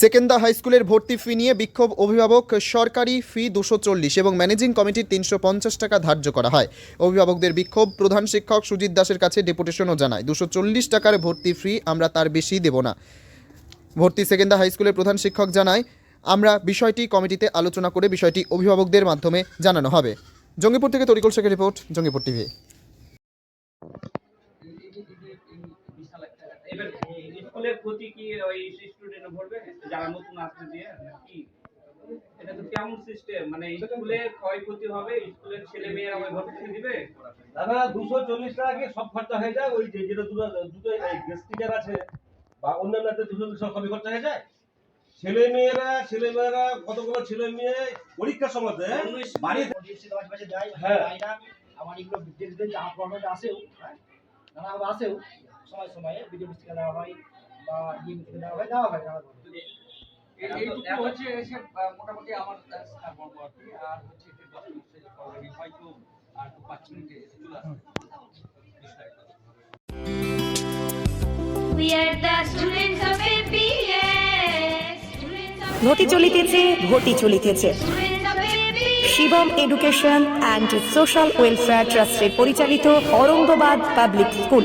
সেকেন্দা high স্কুলের ভর্তি ফি নিয়ে বিক্ষোভ অভিভাবক সরকারি ফি দুশো চল্লিশ এবং ম্যানেজিং কমিটির তিনশো পঞ্চাশ টাকা ধার্য করা হয়। অভিভাবকদের বিক্ষোভ, প্রধান শিক্ষক সুজিত দাসের কাছে ডেপুটেশনও জানায়, দুশো চল্লিশ টাকার ভর্তি ফি আমরা তার বেশি দেব না। ভর্তি সেকেন্দা হাই স্কুলের প্রধান শিক্ষক জানায়, আমরা বিষয়টি কমিটিতে আলোচনা করে বিষয়টি অভিভাবকদের মাধ্যমে জানানো হবে। জঙ্গিপুর থেকে তরিকুল শেখের রিপোর্ট, জঙ্গিপুর টিভি। স্কুলের ক্ষতি কি ওই স্টুডেন্ট ভরবে যারা নতুন আসবে দিয়ে কি এটা তো কেমন সিস্টেম মানে স্কুলে ক্ষয়ক্ষতি হবে স্কুলের ছেলে মেয়েরা ওই ভর্তি দিবে? দাদা দুশো চল্লিশ টাকা কি সব খরচা হয়ে যায়? ওই যে যেটা দুটো দুটো গেস্ট টিচার আছে বা অন্যান্য দুশো চল্লিশ টাকা খরচা হয়ে যায়? ছেলে মেয়েরা ছেলে মেয়েরা কতগুলো ছেলে মেয়ে পরীক্ষার সময় বাড়িতে ডিএসসি দেয় হ্যাঁ। আমার এগুলো প্রবলেম আসেও হ্যাঁ? আসেও সময় সময়ে ভিডিও থেকে দেওয়া হয় বা দেওয়া হয় দেওয়া হয় হয় এইটুকু হচ্ছে এসে মোটামুটি আমার আর কি আর হচ্ছে হয়তো আর পাঁচ মিনিটে চলে আসবে চলিতেছে ঘটি চলিতেছে. Shivam education and social welfare ট্রাস্টের পরিচালিত অরঙ্গবাদ পাবলিক স্কুল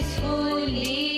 holy